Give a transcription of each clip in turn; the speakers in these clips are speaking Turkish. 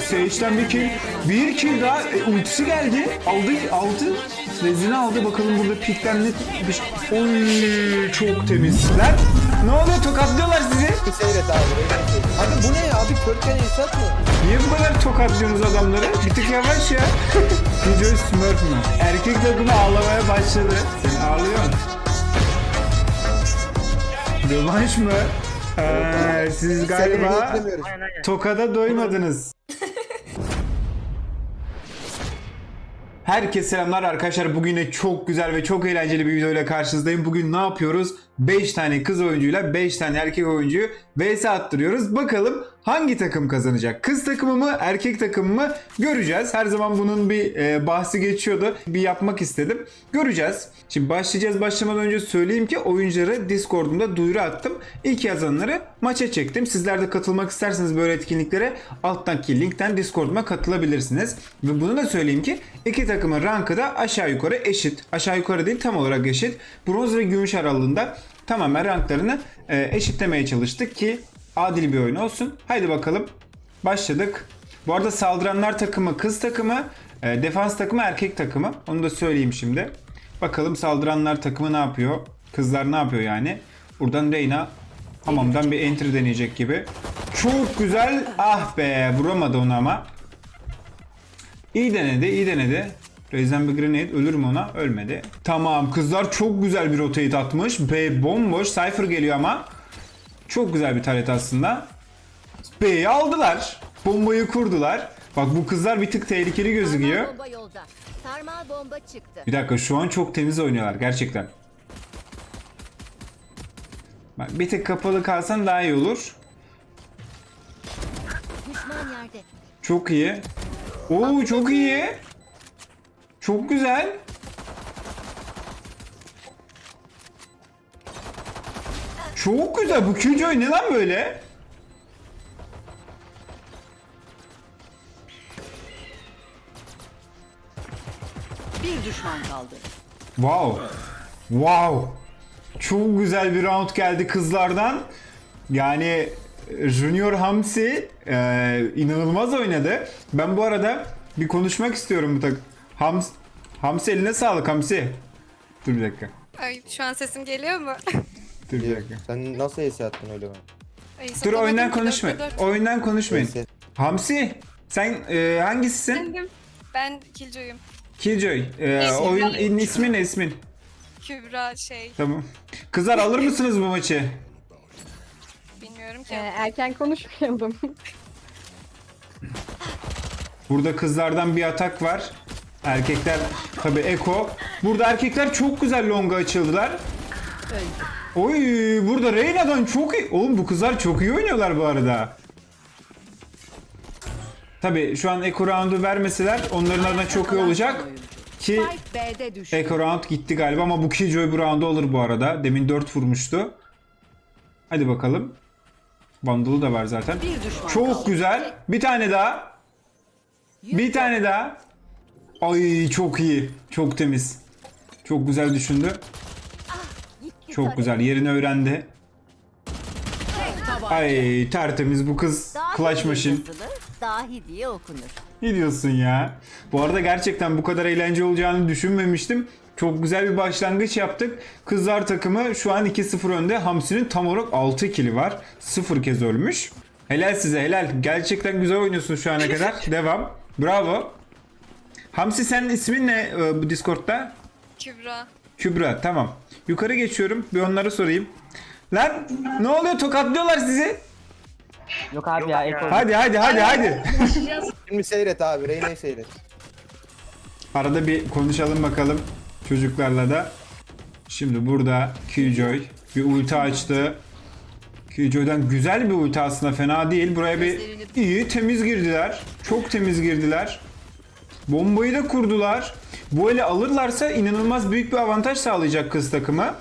Sage'den bir kill. Bir kill daha. E, ultisi geldi. Aldı. Aldı. Rezini aldı. Bakalım burada pikten ne bir Oy çok temizler. Ne oluyor? Tokatlıyorlar sizi. Bir seyret abi. Abi bu ne ya? Abi körken insat mı? Niye bu kadar tokatlıyorsunuz adamları? Bir tık yavaş ya. Video Smurf mü? Erkek takımı ağlamaya başladı. Sen ağlıyor musun? Rövanş mı? Siz galiba tokada doymadınız. Herkese selamlar arkadaşlar. Bugün yine çok güzel ve çok eğlenceli bir videoyla karşınızdayım. Bugün ne yapıyoruz? 5 tane kız oyuncuyla 5 tane erkek oyuncuyu vs attırıyoruz. Bakalım hangi takım kazanacak? Kız takımı mı, erkek takımı mı? Göreceğiz. Her zaman bunun bir e, bahsi geçiyordu. Bir yapmak istedim. Göreceğiz. Şimdi başlayacağız. Başlamadan önce söyleyeyim ki oyuncuları Discord'umda duyuru attım. İlk yazanları maça çektim. Sizler de katılmak isterseniz böyle etkinliklere alttaki linkten Discord'uma katılabilirsiniz. Ve bunu da söyleyeyim ki iki takımın rankı da aşağı yukarı eşit. Aşağı yukarı değil tam olarak eşit. Bronz ve gümüş aralığında tamamen ranklarını e, eşitlemeye çalıştık ki adil bir oyun olsun. Haydi bakalım. Başladık. Bu arada saldıranlar takımı kız takımı, e, defans takımı erkek takımı. Onu da söyleyeyim şimdi. Bakalım saldıranlar takımı ne yapıyor? Kızlar ne yapıyor yani? Buradan Reyna hamamdan bir entry deneyecek gibi. Çok güzel. Ah be vuramadı onu ama. İyi denedi, iyi denedi. Rezen bir grenade ölür mü ona? Ölmedi. Tamam kızlar çok güzel bir rotate atmış. B bomboş. Cypher geliyor ama. Çok güzel bir taret aslında. B'yi aldılar. Bombayı kurdular. Bak bu kızlar bir tık tehlikeli gözüküyor. Sarmal bomba yolda. Sarmal bomba çıktı. Bir dakika şu an çok temiz oynuyorlar gerçekten. Bak bir tık kapalı kalsan daha iyi olur. Düşman yerde. Çok iyi. Oo çok iyi. Çok güzel. Çok güzel. Bu Killjoy ne lan böyle? Bir düşman kaldı. Wow. Wow. Çok güzel bir round geldi kızlardan. Yani Junior Hamsi e, inanılmaz oynadı. Ben bu arada bir konuşmak istiyorum bu tak. Hams Hamsi eline sağlık Hamsi. Dur bir dakika. Ay şu an sesim geliyor mu? Dur bir dakika. Sen nasıl ace attın öyle bana? Ay, Dur sokamadım oyundan ki, konuşma. dört. Oyundan konuşmayın. Neyse. Hamsi sen e, hangisisin? Efendim, Ben Killjoy'um. Killjoy. E, oyun ne? in, ismin ne ismin? Kübra şey Tamam. Kızlar alır mısınız bu maçı? bilmiyorum ki. Ee, erken konuşmayalım. Burada kızlardan bir atak var. Erkekler tabi Eko. Burada erkekler çok güzel longa açıldılar. Oy burada Reyna'dan çok iyi. Oğlum bu kızlar çok iyi oynuyorlar bu arada. Tabi şu an Eko roundu vermeseler onların adına çok iyi olacak. Ki. Eko round gitti galiba ama bu Killjoy bu roundu alır bu arada. Demin 4 vurmuştu. Hadi bakalım. Bundle'ı da var zaten. Çok güzel. Bir tane daha. Bir tane daha. Ay çok iyi. Çok temiz. Çok güzel düşündü. Çok güzel. Yerini öğrendi. Ay tertemiz bu kız. Diye machine. dahi diye okunur. Ne diyorsun ya? Bu arada gerçekten bu kadar eğlence olacağını düşünmemiştim. Çok güzel bir başlangıç yaptık. Kızlar takımı şu an 2-0 önde. Hamsi'nin tam olarak 6 kili var. 0 kez ölmüş. Helal size helal. Gerçekten güzel oynuyorsun şu ana kadar. Devam. Bravo. Hamsi senin ismin ne e, bu Discord'da? Kübra. Kübra tamam. Yukarı geçiyorum. Bir onlara sorayım. Lan ne oluyor tokatlıyorlar sizi. Yok abi ya Eko. Hadi hadi hadi hadi. Şimdi seyret abi. Reyna'yı seyret. Arada bir konuşalım bakalım çocuklarla da. Şimdi burada Killjoy bir ulti açtı. Killjoy'dan güzel bir ulti aslında fena değil. Buraya bir iyi temiz girdiler. Çok temiz girdiler. Bombayı da kurdular. Bu ele alırlarsa inanılmaz büyük bir avantaj sağlayacak kız takımı.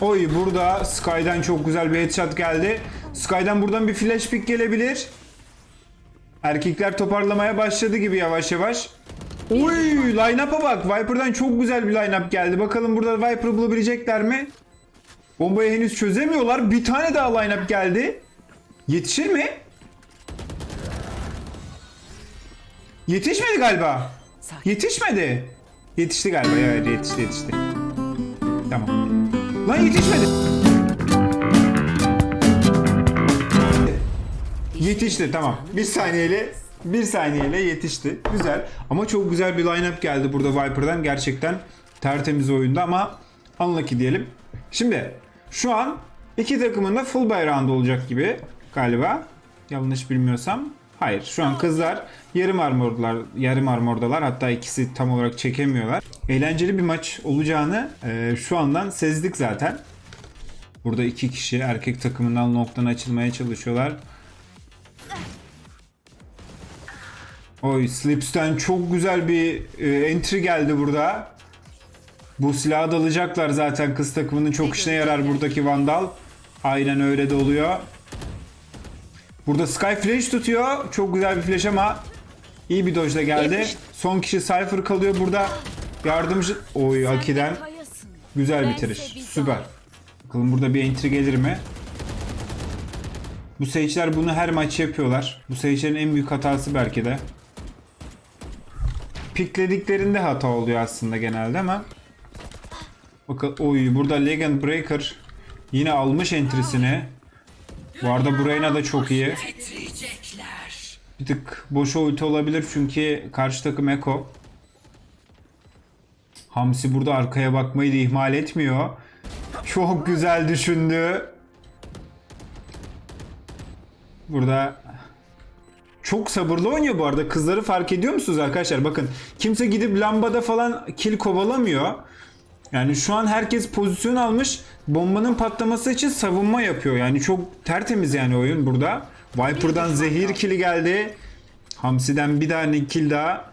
Oy burada Sky'dan çok güzel bir headshot geldi. Sky'dan buradan bir flash pick gelebilir. Erkekler toparlamaya başladı gibi yavaş yavaş. Uy line-up'a bak. Viper'dan çok güzel bir line-up geldi. Bakalım burada Viper'ı bulabilecekler mi? Bombayı henüz çözemiyorlar. Bir tane daha line-up geldi. Yetişir mi? Yetişmedi galiba. Yetişmedi. Yetişti galiba. Evet yetişti yetişti. Tamam. Lan yetişmedi. Yetişti tamam. Bir saniyeyle bir saniyeyle yetişti. Güzel. Ama çok güzel bir line-up geldi burada Viper'dan. Gerçekten tertemiz oyunda ama unlucky diyelim. Şimdi şu an iki takımın da full buy round olacak gibi galiba. Yanlış bilmiyorsam. Hayır. Şu an kızlar yarım armordalar, yarım armordalar. Hatta ikisi tam olarak çekemiyorlar. Eğlenceli bir maç olacağını e, şu andan sezdik zaten. Burada iki kişi erkek takımından noktadan açılmaya çalışıyorlar. Oy Slips'ten çok güzel bir e, entry geldi burada. Bu silahı da alacaklar zaten kız takımının çok işine yarar buradaki Vandal. Aynen öyle de oluyor. Burada Sky Flash tutuyor. Çok güzel bir flash ama iyi bir da geldi. Son kişi Cypher kalıyor burada. Yardımcı... Oy Aki'den güzel bitiriş. Süper. Bakalım burada bir entry gelir mi? Bu Sage'ler bunu her maç yapıyorlar. Bu Sage'lerin en büyük hatası belki de. Piklediklerinde hata oluyor aslında genelde ama. Bakın oy burada Legend Breaker yine almış entrisini. Bu arada Burayna da çok iyi. Bir tık boş ulti olabilir çünkü karşı takım Eko. Hamsi burada arkaya bakmayı da ihmal etmiyor. Çok güzel düşündü. Burada çok sabırlı oynuyor bu arada. Kızları fark ediyor musunuz arkadaşlar? Bakın kimse gidip lambada falan kill kovalamıyor. Yani şu an herkes pozisyon almış. Bombanın patlaması için savunma yapıyor. Yani çok tertemiz yani oyun burada. Viper'dan zehir kili geldi. Hamsi'den bir tane kill daha.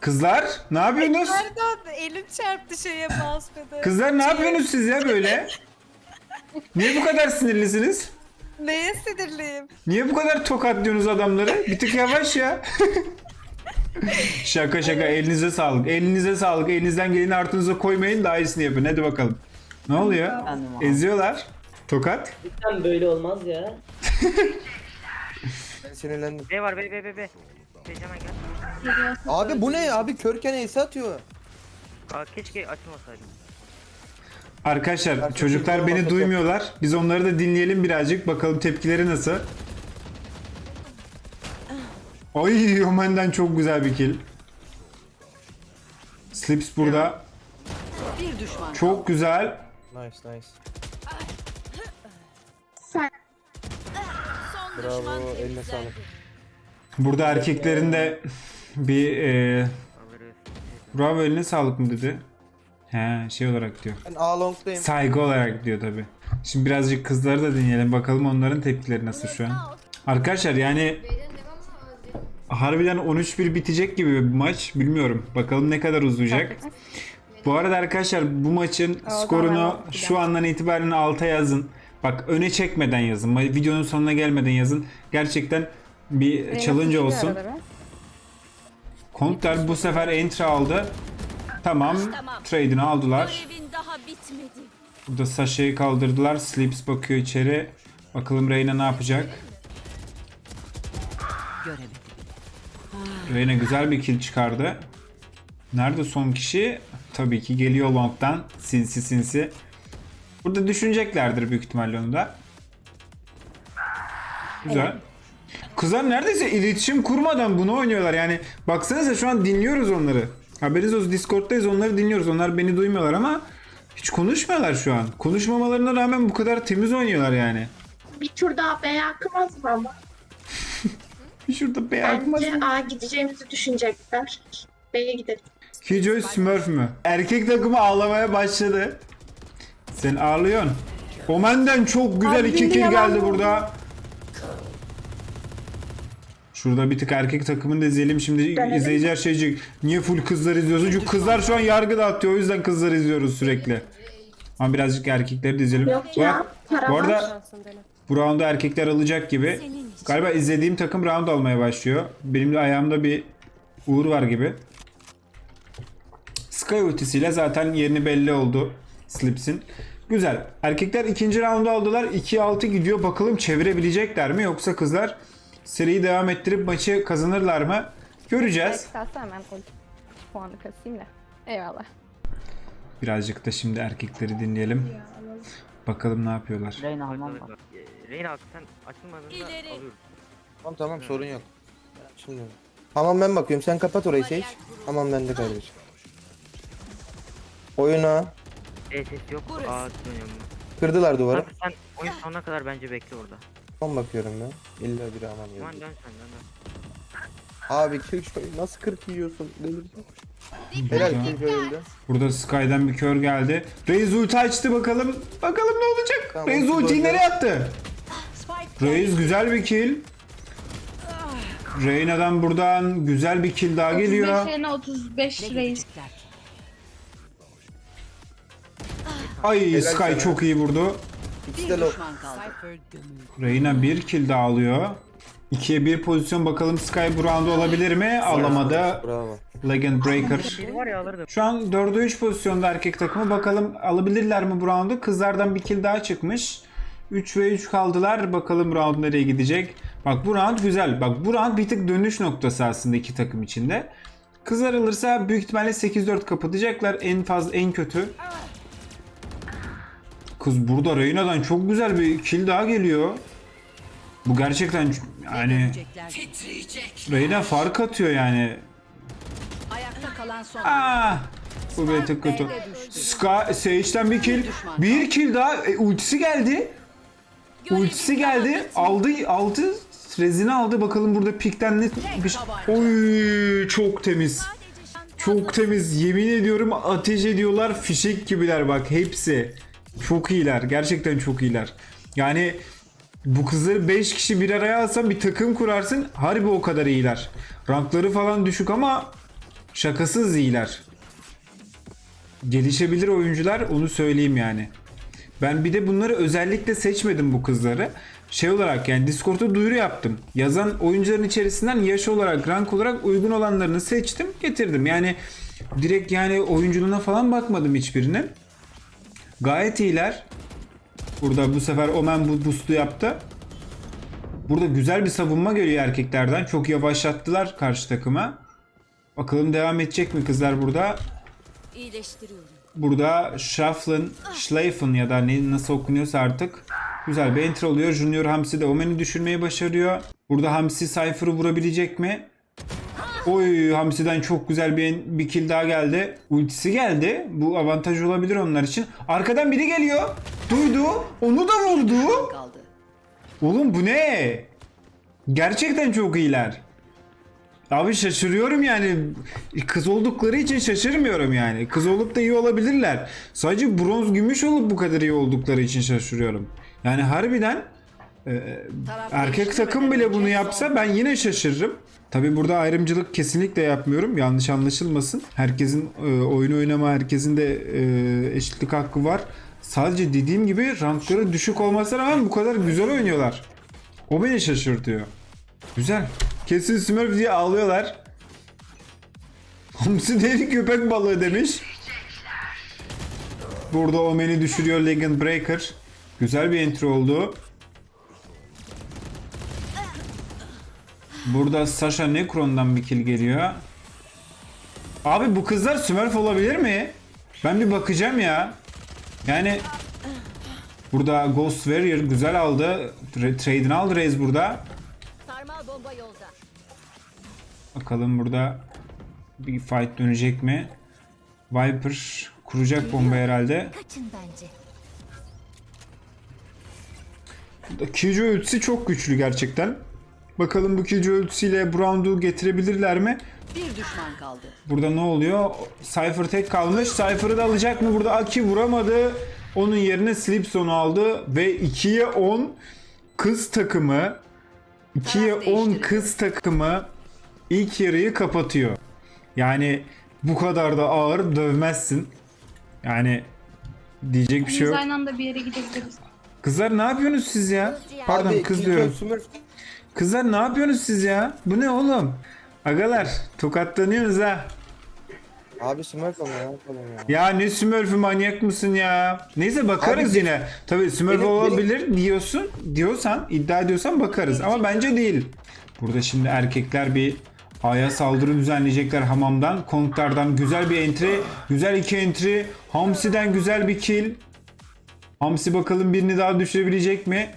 Kızlar ne yapıyorsunuz? Pardon elim çarptı şeye mousepad'e. Kızlar ne yapıyorsunuz siz ya böyle? Niye bu kadar sinirlisiniz? Neye sinirliyim? Niye bu kadar tokatlıyorsunuz adamları? Bir tık yavaş ya. şaka şaka elinize sağlık. Elinize sağlık. Elinizden geleni artınıza koymayın daha iyisini yapın. Hadi bakalım. Ne oluyor? Eziyorlar. Tokat. Lütfen böyle olmaz ya. Ben sinirlendim. B var B B B B. Hemen gel. Abi bu ne ya? Abi körken ace atıyor. Aa, keşke açmasaydım. Arkadaşlar çocuklar beni bakacak. duymuyorlar. Biz onları da dinleyelim birazcık. Bakalım tepkileri nasıl. Ay Omen'den çok güzel bir kill. Slips burada. Bir düşman. Çok güzel. Nice nice. Bravo eline sağlık. Burada erkeklerin de bir e, bravo eline sağlık mı dedi. He şey olarak diyor. Ben A long'dayım. Saygı olarak diyor tabi. Şimdi birazcık kızları da dinleyelim. Bakalım onların tepkileri nasıl şu an. Arkadaşlar yani harbiden 13-1 bitecek gibi bir maç. Bilmiyorum. Bakalım ne kadar uzayacak. Bu arada arkadaşlar bu maçın skorunu şu andan itibaren alta yazın. Bak öne çekmeden yazın. Videonun sonuna gelmeden yazın. Gerçekten bir challenge olsun. Kontlar bu sefer entry aldı. Tamam. Trade'ini aldılar. Burada Sasha'yı kaldırdılar. Slips bakıyor içeri. Bakalım Reyna ne yapacak? Reyna güzel bir kill çıkardı. Nerede son kişi? Tabii ki geliyor long'dan. Sinsi sinsi. Burada düşüneceklerdir büyük ihtimalle onu da. Güzel. Kızlar neredeyse iletişim kurmadan bunu oynuyorlar. Yani baksanıza şu an dinliyoruz onları. Haberiniz olsun Discord'dayız onları dinliyoruz. Onlar beni duymuyorlar ama hiç konuşmuyorlar şu an. Konuşmamalarına rağmen bu kadar temiz oynuyorlar yani. Bir tur daha B akmaz mı ama? Şurada bey akmaz Bence A gideceğimizi düşünecekler. B'ye gidelim. Killjoy Smurf mü? Erkek takımı ağlamaya başladı. Sen ağlıyorsun. Omen'den çok güzel iki kill geldi burada. Şurada bir tık erkek takımını da izleyelim. Şimdi izleyiciler şey diyecek. Niye full kızlar izliyorsun? Çünkü kızlar şu an yargı dağıtıyor. O yüzden kızlar izliyoruz sürekli. Ama birazcık erkekleri de izleyelim. Yok ya, Bak, para bu arada bu roundu erkekler alacak gibi. Galiba izlediğim takım round almaya başlıyor. Benim de ayağımda bir uğur var gibi. Sky ultisiyle zaten yerini belli oldu Slips'in. Güzel. Erkekler ikinci roundu aldılar. 2-6 gidiyor. Bakalım çevirebilecekler mi? Yoksa kızlar seriyi devam ettirip maçı kazanırlar mı? Göreceğiz. Kısalsa hemen ult puanı kasayım da. Eyvallah. Birazcık da şimdi erkekleri dinleyelim. Bakalım ne yapıyorlar. Reyna almam bak. Reyna abi sen açılmadığında alıyoruz. Tamam tamam sorun yok. Şimdi. Tamam ben bakıyorum sen kapat orayı Sage. Tamam ben de kardeşim. Oyuna E ses yok. Aa dönüyorum. kırdılar duvarı. Abi sen oyun sonuna kadar bence bekle orada. Son bakıyorum ben. İlla biri aman Aman dön sen dön dön. Abi Killjoy nasıl 40 yiyorsun? Delireceğim. Helal Killjoy öldü. Burada Sky'dan bir kör geldi. Reis ulti açtı bakalım. Bakalım ne olacak? Tamam, Reis ulti ultiyi nereye attı? Reis güzel bir kill. Reyna'dan buradan güzel bir kill daha geliyor. 35 yerine 35 reis. Ay Sky sana. çok iyi vurdu. İkisi Bir de low. Reyna bir kill daha alıyor. 2'ye 1 pozisyon bakalım Sky bu round'u alabilir mi? Alamadı. Bravo. Legend Breaker. Bir var ya alırdım. Şu an 4'e 3 pozisyonda erkek takımı. Bakalım alabilirler mi bu roundu? Kızlardan bir kill daha çıkmış. 3 ve 3 kaldılar. Bakalım round nereye gidecek. Bak bu round güzel. Bak bu round bir tık dönüş noktası aslında iki takım içinde. Kızlar alırsa büyük ihtimalle 8-4 kapatacaklar. En fazla en kötü. Kız burada Reyna'dan çok güzel bir kill daha geliyor. Bu gerçekten yani. Reyna fark atıyor yani. Ayakta kalan son. Ah! Bu bir tık kötü. Sky, Sage'den bir kill. Bir kill daha. E, ultisi geldi. Ultisi geldi. Aldı, aldı. Rezini aldı. Bakalım burada pikten ne... Bir... Oy, çok temiz. Çok temiz. Yemin ediyorum ateş ediyorlar. Fişek gibiler bak hepsi. Çok iyiler. Gerçekten çok iyiler. Yani bu kızları 5 kişi bir araya alsan bir takım kurarsın. Harbi o kadar iyiler. Rankları falan düşük ama şakasız iyiler. Gelişebilir oyuncular onu söyleyeyim yani. Ben bir de bunları özellikle seçmedim bu kızları. Şey olarak yani Discord'da duyuru yaptım. Yazan oyuncuların içerisinden yaş olarak, rank olarak uygun olanlarını seçtim, getirdim. Yani direkt yani oyunculuğuna falan bakmadım hiçbirinin. Gayet iyiler. Burada bu sefer Omen bu boost'u yaptı. Burada güzel bir savunma geliyor erkeklerden. Çok yavaşlattılar karşı takıma. Bakalım devam edecek mi kızlar burada? İyileştiriyorum. Burada Shufflin, Schleifen ya da ne, nasıl okunuyorsa artık güzel bir enter oluyor. Junior Hamsi de Omen'i düşürmeyi başarıyor. Burada Hamsi Cypher'ı vurabilecek mi? Oy Hamsi'den çok güzel bir, bir kill daha geldi. Ultisi geldi. Bu avantaj olabilir onlar için. Arkadan biri geliyor. Duydu. Onu da vurdu. kaldı. Oğlum bu ne? Gerçekten çok iyiler. Abi şaşırıyorum yani. Kız oldukları için şaşırmıyorum yani. Kız olup da iyi olabilirler. Sadece bronz gümüş olup bu kadar iyi oldukları için şaşırıyorum. Yani harbiden e, Taraf erkek takım bile bunu yapsa ben yine şaşırırım. Tabi burada ayrımcılık kesinlikle yapmıyorum. Yanlış anlaşılmasın. Herkesin e, oyun oynama, herkesin de e, eşitlik hakkı var. Sadece dediğim gibi rankları düşük olmasına rağmen bu kadar güzel oynuyorlar. O beni şaşırtıyor. Güzel. Kesin Smurf diye ağlıyorlar. Hamsi değil köpek balığı demiş. Burada Omen'i düşürüyor Legend Breaker. Güzel bir entry oldu. Burada Sasha Necron'dan bir kill geliyor. Abi bu kızlar Smurf olabilir mi? Ben bir bakacağım ya. Yani burada Ghost Warrior güzel aldı. Tra- Trade'ini aldı Reis burada. Bakalım burada bir fight dönecek mi? Viper kuracak bomba herhalde. Killjoy ultisi çok güçlü gerçekten. Bakalım bu ultisiyle bu round'u getirebilirler mi? Bir düşman kaldı. Burada ne oluyor? Cypher tek kalmış. Cypher'ı da alacak mı? Burada Aki vuramadı. Onun yerine Slipson'u aldı. Ve 2'ye 10 kız takımı 2'ye Taraf 10 değiştirildi. kız takımı ilk yarıyı kapatıyor. Yani bu kadar da ağır dövmezsin. Yani diyecek bir şey Biz yok. aynı anda bir yere gidebiliriz. Kızlar ne yapıyorsunuz siz ya? Pardon Abi, kız diyorum. Smurf Kızlar ne yapıyorsunuz siz ya? Bu ne oğlum? Agalar tokatlanıyorsunuz ha. Abi Smurf ama ya. yapalım ya. Ya ne Smurf'ü manyak mısın ya? Neyse bakarız Abi, yine. Tabii Smurf benim- olabilir diyorsun. Diyorsan, iddia ediyorsan bakarız. Ama bence değil. Burada şimdi erkekler bir A'ya saldırı düzenleyecekler hamamdan. Konktar'dan güzel bir entry. Güzel iki entry. Hamsi'den güzel bir kill. Hamsi bakalım birini daha düşürebilecek mi?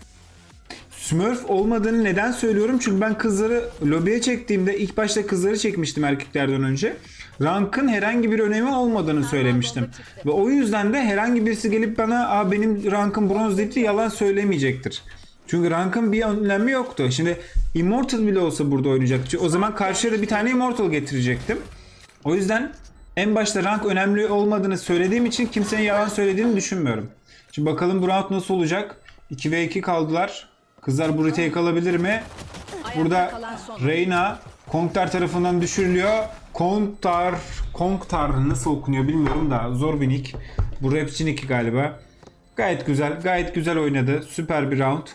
Smurf olmadığını neden söylüyorum? Çünkü ben kızları lobiye çektiğimde ilk başta kızları çekmiştim erkeklerden önce. Rankın herhangi bir önemi olmadığını söylemiştim. Ve o yüzden de herhangi birisi gelip bana Aa, benim rankım bronz deyip de yalan söylemeyecektir. Çünkü rankın bir önemi yoktu. Şimdi Immortal bile olsa burada oynayacak. Çünkü O zaman karşıya da bir tane Immortal getirecektim. O yüzden en başta rank önemli olmadığını söylediğim için kimsenin yalan söylediğini düşünmüyorum. Şimdi bakalım bu round nasıl olacak? 2 ve 2 kaldılar. Kızlar bu retake alabilir mi? Burada. Reyna Konktar tarafından düşürülüyor. Konktar, Konktar nasıl okunuyor bilmiyorum da zor bir nick. Bu rapçi galiba. Gayet güzel, gayet güzel oynadı. Süper bir round.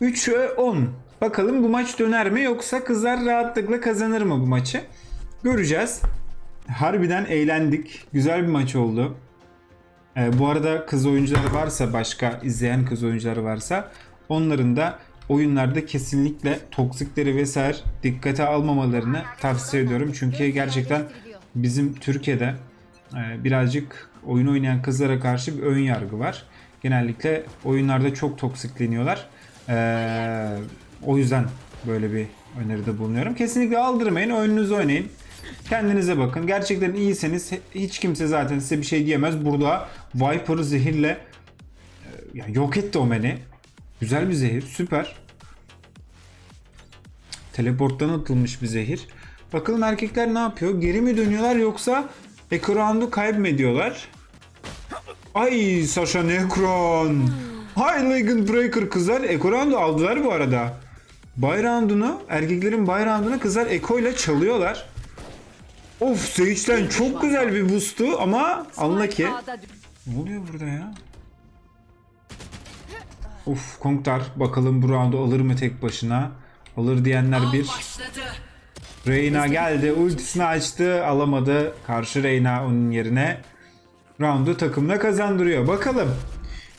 3'e 10. Bakalım bu maç döner mi yoksa kızlar rahatlıkla kazanır mı bu maçı? Göreceğiz. Harbiden eğlendik. Güzel bir maç oldu. Ee, bu arada kız oyuncular varsa başka izleyen kız oyuncuları varsa onların da oyunlarda kesinlikle toksikleri vesaire dikkate almamalarını tavsiye ediyorum. Çünkü gerçekten bizim Türkiye'de e, birazcık oyun oynayan kızlara karşı bir ön yargı var. Genellikle oyunlarda çok toksikleniyorlar. Ee, o yüzden böyle bir öneride bulunuyorum. Kesinlikle aldırmayın, oyununuzu oynayın. Kendinize bakın. Gerçekten iyiseniz hiç kimse zaten size bir şey diyemez. Burada Viper zehirle e, ya yok etti Omen'i. Güzel bir zehir. Süper. Teleporttan atılmış bir zehir. Bakalım erkekler ne yapıyor? Geri mi dönüyorlar yoksa Ekrandu kaybediyorlar? Ay Sasha Necron. High Legend Breaker kızlar Ekorandu aldılar bu arada. Bayrandunu, erkeklerin bayrandunu kızlar Eko ile çalıyorlar. Of Sage'den çok güzel bir boost'tu ama anla ki. Ne oluyor burada ya? Of Kongtar bakalım bu roundu alır mı tek başına? Alır diyenler bir. Reyna geldi ultisini açtı alamadı. Karşı Reyna onun yerine. Roundu takımla kazandırıyor. Bakalım.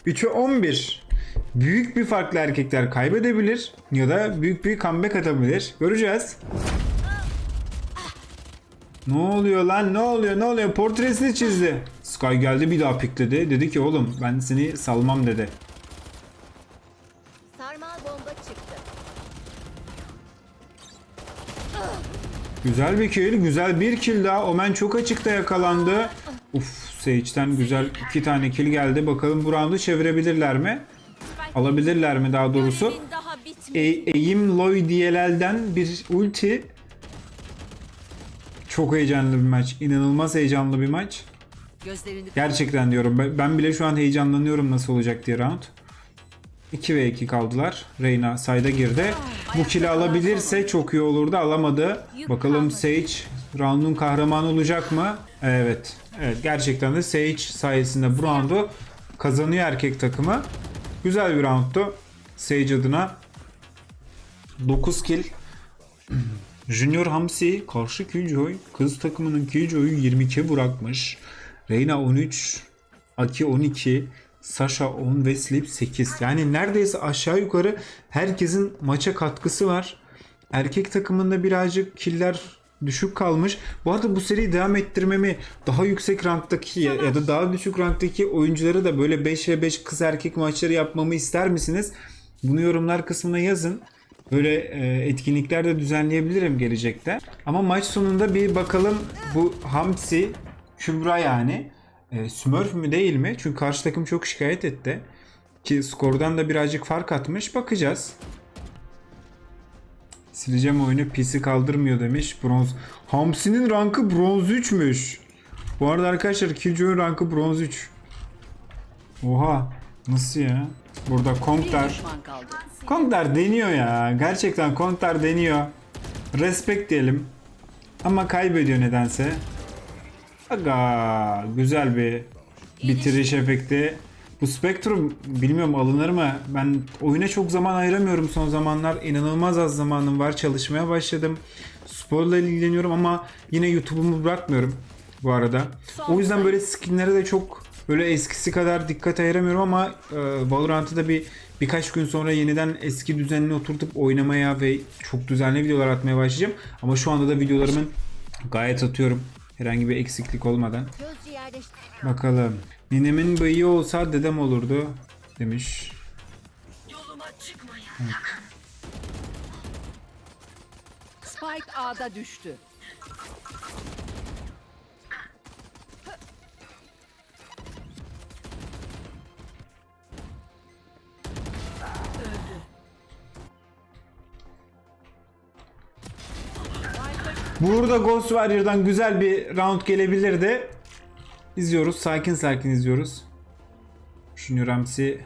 3'e 11. Büyük bir farklı erkekler kaybedebilir ya da büyük bir comeback atabilir. Göreceğiz. Ne oluyor lan ne oluyor ne oluyor portresini çizdi. Sky geldi bir daha pikledi. Dedi ki oğlum ben seni salmam dedi. Güzel bir kill, güzel bir kill daha. Omen çok açıkta yakalandı. Uf, Sage'den güzel iki tane kill geldi. Bakalım bu roundu çevirebilirler mi? Alabilirler mi daha doğrusu? E Eğim Loy DLL'den bir ulti. Çok heyecanlı bir maç. İnanılmaz heyecanlı bir maç. Gerçekten diyorum. Ben- Ben bile şu an heyecanlanıyorum nasıl olacak diye round. 2 ve 2 kaldılar. Reyna sayda girdi. Bu kill'i alabilirse çok iyi olurdu. Alamadı. Bakalım Sage round'un kahramanı olacak mı? Evet. Evet gerçekten de Sage sayesinde bu round'u kazanıyor erkek takımı. Güzel bir round'tu. Sage adına 9 kill. Junior Hamsi karşı Killjoy kız takımının Killjoy'u 22 bırakmış. Reyna 13, Aki 12, Sasha 10 ve Sleep 8. Yani neredeyse aşağı yukarı herkesin maça katkısı var. Erkek takımında birazcık killer düşük kalmış. Bu arada bu seriyi devam ettirmemi daha yüksek ranktaki ya da daha düşük ranktaki oyuncuları da böyle 5 ve 5 kız erkek maçları yapmamı ister misiniz? Bunu yorumlar kısmına yazın. Böyle e, etkinlikler de düzenleyebilirim gelecekte. Ama maç sonunda bir bakalım bu Hamsi, Kübra yani e, Smurf mü değil mi? Çünkü karşı takım çok şikayet etti. Ki skordan da birazcık fark atmış. Bakacağız. Sileceğim oyunu PC kaldırmıyor demiş. Bronz. Hamsi'nin rankı bronz 3'müş. Bu arada arkadaşlar Killjoy'un rankı bronz 3. Oha. Nasıl ya? Burada kaldı. Kongtar deniyor ya. Gerçekten Kongtar deniyor. Respect diyelim. Ama kaybediyor nedense. Aga güzel bir bitiriş efekti. Bu Spectrum bilmiyorum alınır mı? Ben oyuna çok zaman ayıramıyorum son zamanlar. İnanılmaz az zamanım var. Çalışmaya başladım. Sporla ilgileniyorum ama yine YouTube'umu bırakmıyorum. bu arada. O yüzden böyle skinlere de çok böyle eskisi kadar dikkat ayıramıyorum ama e, Valorant'ı da bir birkaç gün sonra yeniden eski düzenine oturtup oynamaya ve çok düzenli videolar atmaya başlayacağım. Ama şu anda da videolarımın gayet atıyorum. Herhangi bir eksiklik olmadan. Bakalım. Ninemin bıyığı olsa dedem olurdu demiş. Spike A'da düştü. Burada Ghost Warrior'dan güzel bir round gelebilirdi. İzliyoruz. Sakin sakin izliyoruz. Junior Ramsey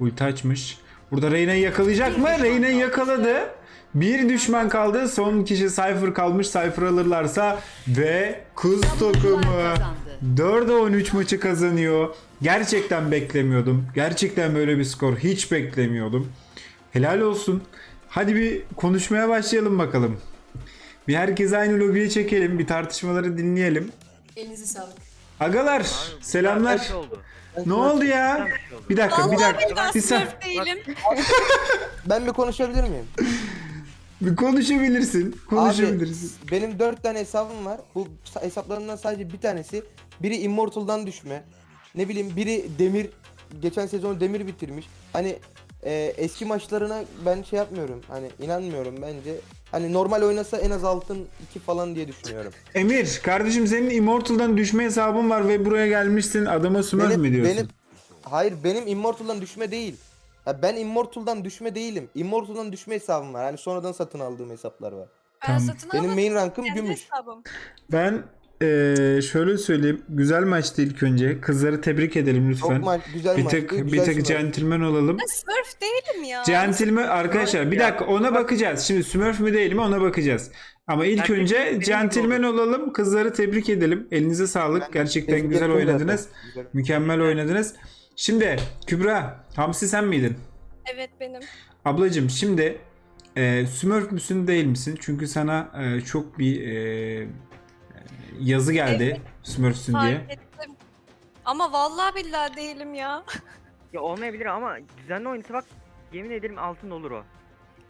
ulti açmış. Burada Reyna'yı yakalayacak mı? Reyna'yı yakaladı. Bir düşman kaldı. Son kişi Cypher kalmış. Cypher alırlarsa ve kız takımı kazandı. 4'e 13 maçı kazanıyor. Gerçekten beklemiyordum. Gerçekten böyle bir skor hiç beklemiyordum. Helal olsun. Hadi bir konuşmaya başlayalım bakalım. Bir herkes aynı lobiye çekelim. Bir tartışmaları dinleyelim. Elinize sağlık. Agalar selamlar. Kaç oldu? Ne oldu ya? Bir dakika bir dakika. ben Bir, sa- smurf değilim. Ben bir konuşabilir miyim? bir konuşabilirsin. Konuşabilirsin. Abi benim 4 tane hesabım var. Bu sa- hesaplarımdan sadece bir tanesi. Biri Immortal'dan düşme. Ne bileyim biri Demir. Geçen sezon Demir bitirmiş. Hani e, eski maçlarına ben şey yapmıyorum. Hani inanmıyorum bence. Hani normal oynasa en az altın 2 falan diye düşünüyorum. Emir kardeşim senin Immortal'dan düşme hesabın var ve buraya gelmişsin adama smurf mi diyorsun? benim, hayır benim Immortal'dan düşme değil. Ya ben Immortal'dan düşme değilim. Immortal'dan düşme hesabım var. Hani sonradan satın aldığım hesaplar var. Ben Tamam. satın Benim almadım. main rankım Kendi gümüş. hesabım. Ben eee, şöyle söyleyeyim. Güzel maçtı ilk önce. Kızları tebrik edelim Çok lütfen. maç, güzel bir maçtı. tık bir güzel tık smurf. centilmen olalım. Ben smurf değilim ya. Gentleman arkadaşlar bir dakika ona bakacağız. Şimdi Smurf mü değil mi ona bakacağız. Ama ilk Herkes önce gibi gentleman olalım. Kızları tebrik edelim. Elinize sağlık. Ben Gerçekten tebrik güzel ettim oynadınız. Güzel. Mükemmel oynadınız. Şimdi Kübra, Hamsi sen miydin? Evet benim. Ablacım şimdi e, Smurf müsün değil misin? Çünkü sana e, çok bir e, yazı geldi Smurfsün diye. Ettim. Ama vallahi billahi değilim ya. Ya olmayabilir ama düzenli oynasa bak yemin ederim altın olur o.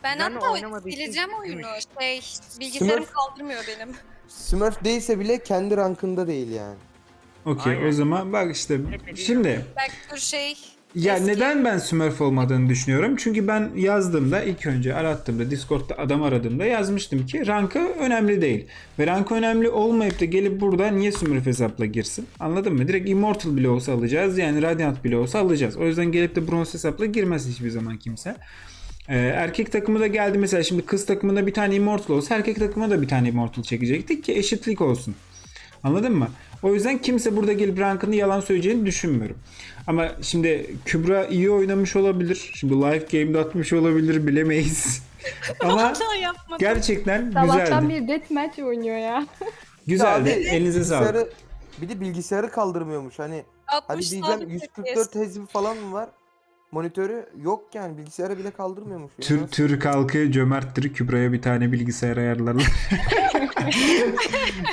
Ben Düzenli hatta sileceğim oyunu. Şey, bilgisayarım Smurf- kaldırmıyor benim. Smurf değilse bile kendi rankında değil yani. Okey o zaman bak işte Etmediği şimdi Belki dur şey. Ya Eski- neden ben Smurf olmadığını düşünüyorum? Çünkü ben yazdığımda ilk önce arattığımda Discord'da adam aradığımda yazmıştım ki rankı önemli değil. Ve rankı önemli olmayıp da gelip burada niye Smurf hesapla girsin? Anladın mı? Direkt Immortal bile olsa alacağız. Yani Radiant bile olsa alacağız. O yüzden gelip de bronz hesapla girmez hiçbir zaman kimse. Ee, erkek takımı da geldi mesela şimdi kız takımında bir tane Immortal olsa erkek takımına da bir tane Immortal çekecektik ki eşitlik olsun. Anladın mı? O yüzden kimse burada gelip rankını yalan söyleyeceğini düşünmüyorum. Ama şimdi Kübra iyi oynamış olabilir. Şimdi live game'de atmış olabilir bilemeyiz. Ama gerçekten Sabahtan güzeldi. bir deathmatch oynuyor ya. Güzeldi. Abi, Elinize sağlık. bilgisayarı- Bir de bilgisayarı kaldırmıyormuş. Hani hani 60 diyeceğim sabit 144 Hz falan mı var? Monitörü yok yani bilgisayarı bile kaldırmıyormuş. ya. Tür, Türk halkı cömerttir. Kübra'ya bir tane bilgisayar ayarlarlar.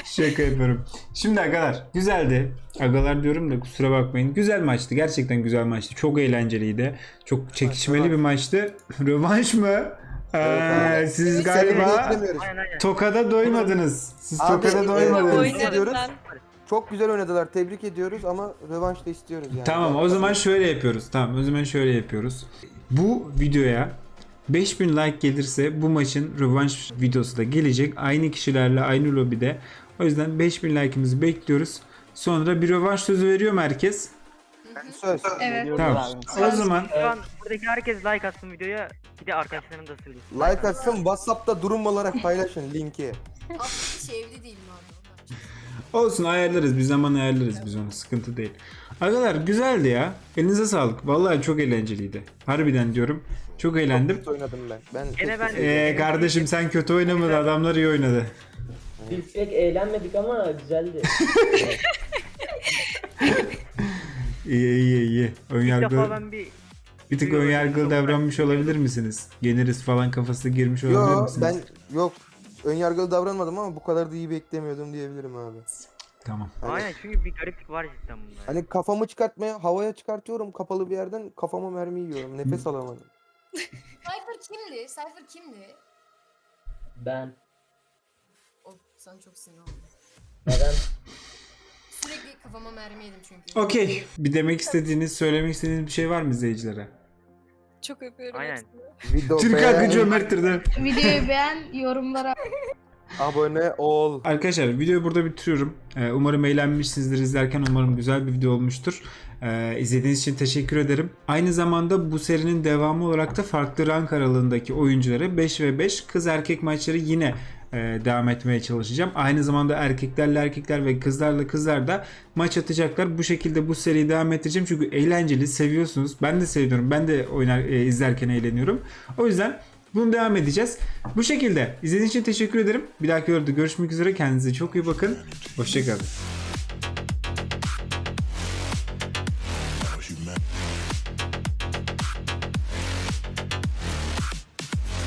Şaka yapıyorum. Şimdi agalar güzeldi. Agalar diyorum da kusura bakmayın. Güzel maçtı. Gerçekten güzel maçtı. Çok eğlenceliydi. Çok çekişmeli bir maçtı. Rövanş mı? Ee, abi. siz galiba beklemiyoruz. Aynen aynen. Tokada doymadınız. Siz Abi, Tokada e, doymadınız. Çok güzel oynadılar. Tebrik ediyoruz ama rövanş da istiyoruz yani. Tamam o zaman şöyle yapıyoruz. Tamam o zaman şöyle yapıyoruz. Bu videoya 5000 like gelirse bu maçın rövanş videosu da gelecek. Aynı kişilerle aynı lobide. O yüzden 5000 like'ımızı bekliyoruz. Sonra bir rövanş sözü veriyor mu herkes? Söz. Evet. Tamam. O zaman Şu an buradaki herkes like atsın videoya. Bir de arkadaşlarım da söylesin. Like atsın WhatsApp'ta durum olarak paylaşın linki. Hafta içi evli değilim abi. Olsun ayarlarız. Bir zaman ayarlarız biz onu. Sıkıntı değil. Arkadaşlar güzeldi ya. Elinize sağlık. Vallahi çok eğlenceliydi. Harbiden diyorum. Çok eğlendim. Kötü oynadım ben. Ben Gene çok ben- Ee, kardeşim sen kötü oynamadın. Adamlar iyi oynadı. Biz pek eğlenmedik ama güzeldi. İyi iyi iyi. İlk defa ben bir bir tık ön Duyuyorum, yargılı çok davranmış olabilir misiniz? Yeniriz falan kafasına girmiş olabilir Yo misiniz? ben yok ön yargılı davranmadım ama bu kadar da iyi beklemiyordum diyebilirim abi. Tamam. Hani, Aynen çünkü bir gariplik var cidden bunda. hani kafamı çıkartmaya havaya çıkartıyorum kapalı bir yerden kafama mermi yiyorum. Nefes alamadım. Cypher kimdi? Cypher kimdi? Ben. O sana çok sinir oldum. Neden? Sürekli kafama mermi yedim çünkü. Okey. Bir demek istediğiniz, söylemek istediğiniz bir şey var mı izleyicilere? Çok öpüyorum Aynen. Video Türk beğen, akıcı Ömer'tir de. Videoyu beğen, yorumlara abone ol. Arkadaşlar videoyu burada bitiriyorum. Ee, umarım eğlenmişsinizdir izlerken. Umarım güzel bir video olmuştur. Ee, izlediğiniz için teşekkür ederim. Aynı zamanda bu serinin devamı olarak da farklı rank aralığındaki oyunculara 5 ve 5 kız erkek maçları yine devam etmeye çalışacağım. Aynı zamanda erkeklerle erkekler ve kızlarla kızlar da maç atacaklar. Bu şekilde bu seriyi devam ettireceğim. Çünkü eğlenceli, seviyorsunuz. Ben de seviyorum. Ben de oynar e, izlerken eğleniyorum. O yüzden bunu devam edeceğiz. Bu şekilde izlediğiniz için teşekkür ederim. Bir dahaki videoda görüşmek üzere. Kendinize çok iyi bakın. Hoşçakalın.